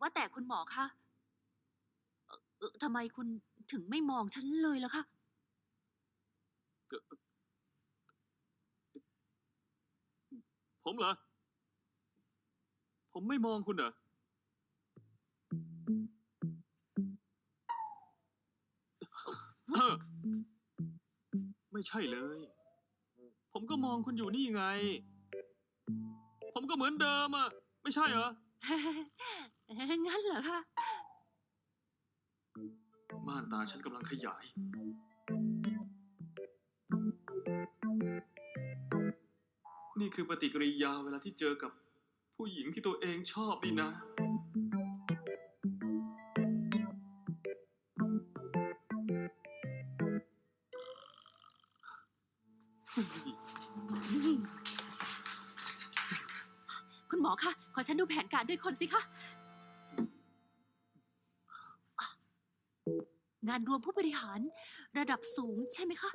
ว่าแต่คุณหมอคะเออทำไมคุณถึงไม่มองฉันเลยล่ะคะ ผมเหรอ ผมไม่มองคุณเหรอเออไม่ใช่เลย ผมก็มองคุณอยู่นี่ไง ผมก็เหมือนเดิมอะไม่ใช่เหรอ งั้นเหรอคะ ม่านตาฉันกำลังขยาย นี่คือปฏิกิริยาเวลาที่เจอกับผู้หญิงที่ตัวเองชอบนี่นะคุ มอคะ ขอฉันดูแผนการด้วยคนสิคะ งานรวมผู้บริหารระดับสูงใช่ไหมคะ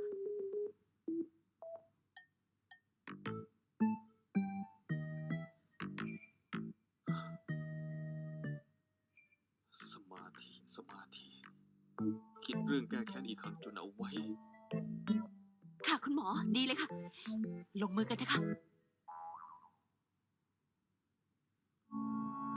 สมาธิ สมาธิ คิดเรื่องแก้แค้นอีกครั้งจนเอาไว้ ค่ะคุณหมอดีเลยค่ะ ลงมือกันเถอะค่ะ